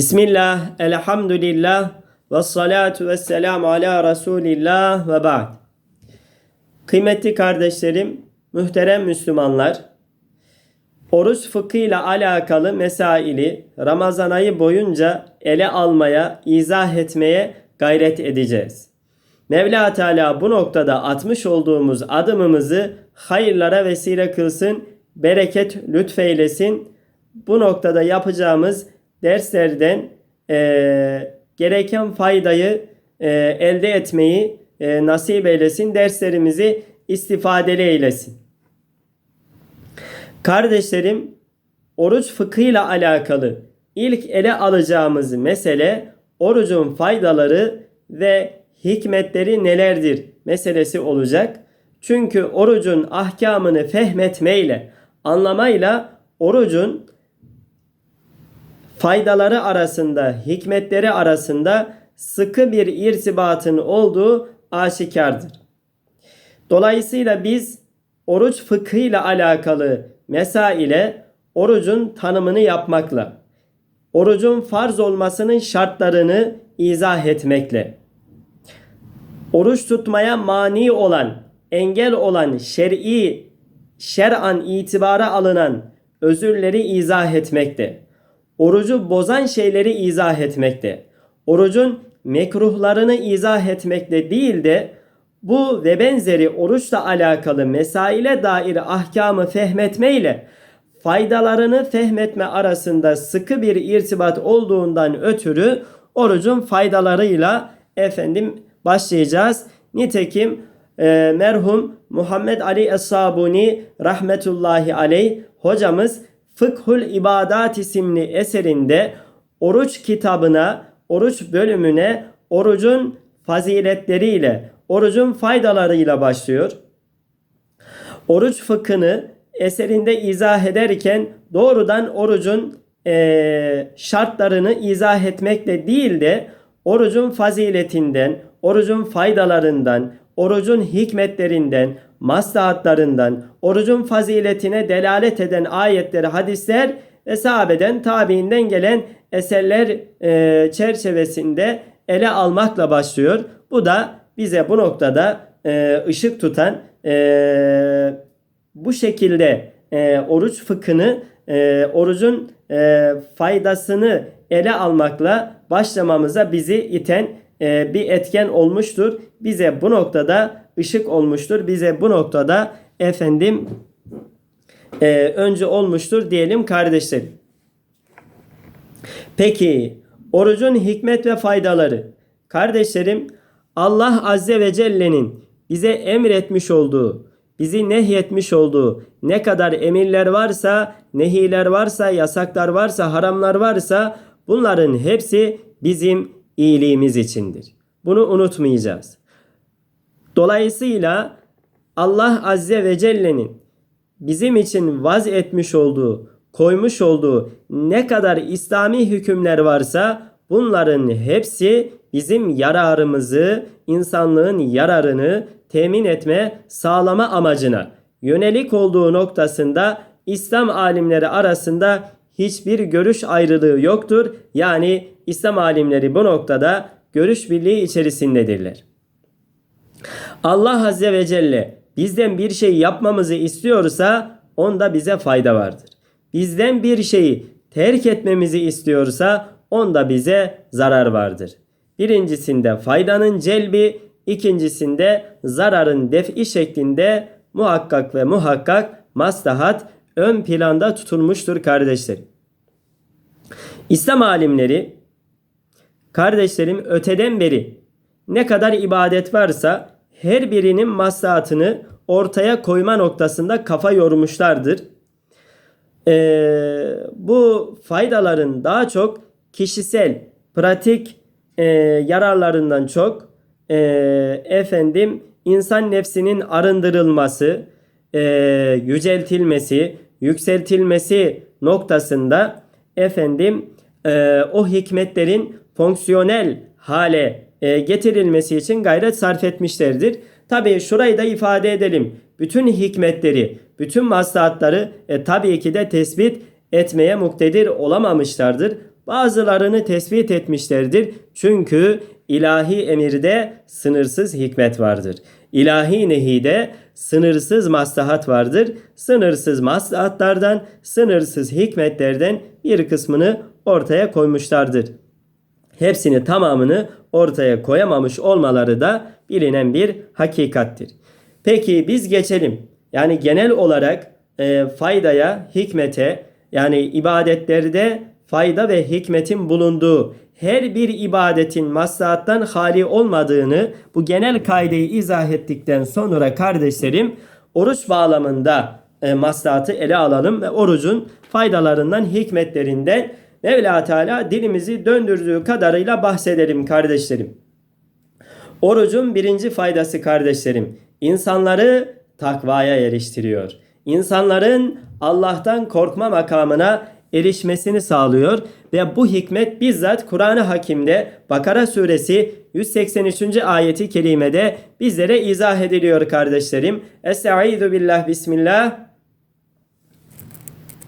Bismillah, elhamdülillah, ve salatu ve selamu ala Resulillah ve ba'd. Kıymetli kardeşlerim, muhterem Müslümanlar, oruç fıkhıyla alakalı mesaili Ramazan ayı boyunca ele almaya, izah etmeye gayret edeceğiz. Mevla Teala bu noktada atmış olduğumuz adımımızı hayırlara vesile kılsın, bereket lütfeylesin. Bu noktada yapacağımız derslerden eee, gereken faydayı eee, elde etmeyi eee, nasip eylesin. Derslerimizi istifadeli eylesin. Kardeşlerim, oruç fıkhıyla alakalı ilk ele alacağımız mesele orucun faydaları ve hikmetleri nelerdir meselesi olacak. Çünkü orucun ahkamını fehmetmeyle, anlamayla orucun faydaları arasında, hikmetleri arasında sıkı bir irtibatın olduğu aşikardır. Dolayısıyla biz oruç fıkhıyla alakalı mesaile orucun tanımını yapmakla, orucun farz olmasının şartlarını izah etmekle, oruç tutmaya mani olan, engel olan şer'i, şer'an itibara alınan özürleri izah etmekte, orucu bozan şeyleri izah etmekte, orucun mekruhlarını izah etmekte değil de bu ve benzeri oruçla alakalı mesaile dair ahkamı fehmetmeyle faydalarını fehmetme arasında sıkı bir irtibat olduğundan ötürü orucun faydalarıyla efendim başlayacağız. Nitekim e, merhum Muhammed Ali Es-Sabuni rahmetullahi aleyh hocamız Fıkhul İbadat isimli eserinde oruç kitabına, oruç bölümüne orucun faziletleriyle, orucun faydalarıyla başlıyor. Oruç fıkhını eserinde izah ederken doğrudan orucun eee, şartlarını izah etmekle değil de orucun faziletinden, orucun faydalarından, orucun hikmetlerinden, maslahatlarından, orucun faziletine delalet eden ayetleri, hadisler ve sahabeden, tabiinden gelen eserler eee, çerçevesinde ele almakla başlıyor. Bu da bize bu noktada eee, ışık tutan eee, bu şekilde e, oruç fıkhını, e, orucun e, faydasını ele almakla başlamamıza bizi iten e, bir etken olmuştur. Bize bu noktada ışık olmuştur. Bize bu noktada efendim e, önce olmuştur diyelim kardeşlerim. Peki orucun hikmet ve faydaları. Kardeşlerim Allah Azze ve Celle'nin bize emretmiş olduğu, bizi nehyetmiş olduğu ne kadar emirler varsa, nehiler varsa, yasaklar varsa, haramlar varsa bunların hepsi bizim iyiliğimiz içindir. Bunu unutmayacağız. Dolayısıyla Allah Azze ve Celle'nin bizim için vaz etmiş olduğu, koymuş olduğu ne kadar İslami hükümler varsa bunların hepsi bizim yararımızı, insanlığın yararını temin etme, sağlama amacına yönelik olduğu noktasında İslam alimleri arasında hiçbir görüş ayrılığı yoktur. Yani İslam alimleri bu noktada görüş birliği içerisindedirler. Allah Azze ve Celle bizden bir şey yapmamızı istiyorsa onda bize fayda vardır. Bizden bir şeyi terk etmemizi istiyorsa onda bize zarar vardır. Birincisinde faydanın celbi, ikincisinde zararın def'i şeklinde muhakkak ve muhakkak maslahat ön planda tutulmuştur kardeşlerim. İslam alimleri kardeşlerim öteden beri ne kadar ibadet varsa her birinin maslahatını ortaya koyma noktasında kafa yormuşlardır. Ee, bu faydaların daha çok kişisel, pratik e, yararlarından çok e, efendim insan nefsinin arındırılması, e, yüceltilmesi, yükseltilmesi noktasında efendim e, o hikmetlerin fonksiyonel hale e, getirilmesi için gayret sarf etmişlerdir. Tabii şurayı da ifade edelim. Bütün hikmetleri, bütün maslahatları e, tabii ki de tespit etmeye muktedir olamamışlardır. bazılarını tespit etmişlerdir. Çünkü ilahi emirde sınırsız hikmet vardır. İlahi nehide sınırsız maslahat vardır. Sınırsız maslahatlardan, sınırsız hikmetlerden bir kısmını ortaya koymuşlardır. Hepsini tamamını ortaya koyamamış olmaları da bilinen bir hakikattir. Peki biz geçelim. Yani genel olarak e, faydaya, hikmete yani ibadetlerde fayda ve hikmetin bulunduğu her bir ibadetin maslahattan hali olmadığını bu genel kaideyi izah ettikten sonra kardeşlerim oruç bağlamında e, maslahatı ele alalım ve orucun faydalarından, hikmetlerinden Mevla Teala dilimizi döndürdüğü kadarıyla bahsedelim kardeşlerim. Orucun birinci faydası kardeşlerim, insanları takvaya eriştiriyor. İnsanların Allah'tan korkma makamına erişmesini sağlıyor ve bu hikmet bizzat Kur'an-ı Hakim'de Bakara suresi 183. ayeti kerimede bizlere izah ediliyor kardeşlerim. Estaizu billah bismillah.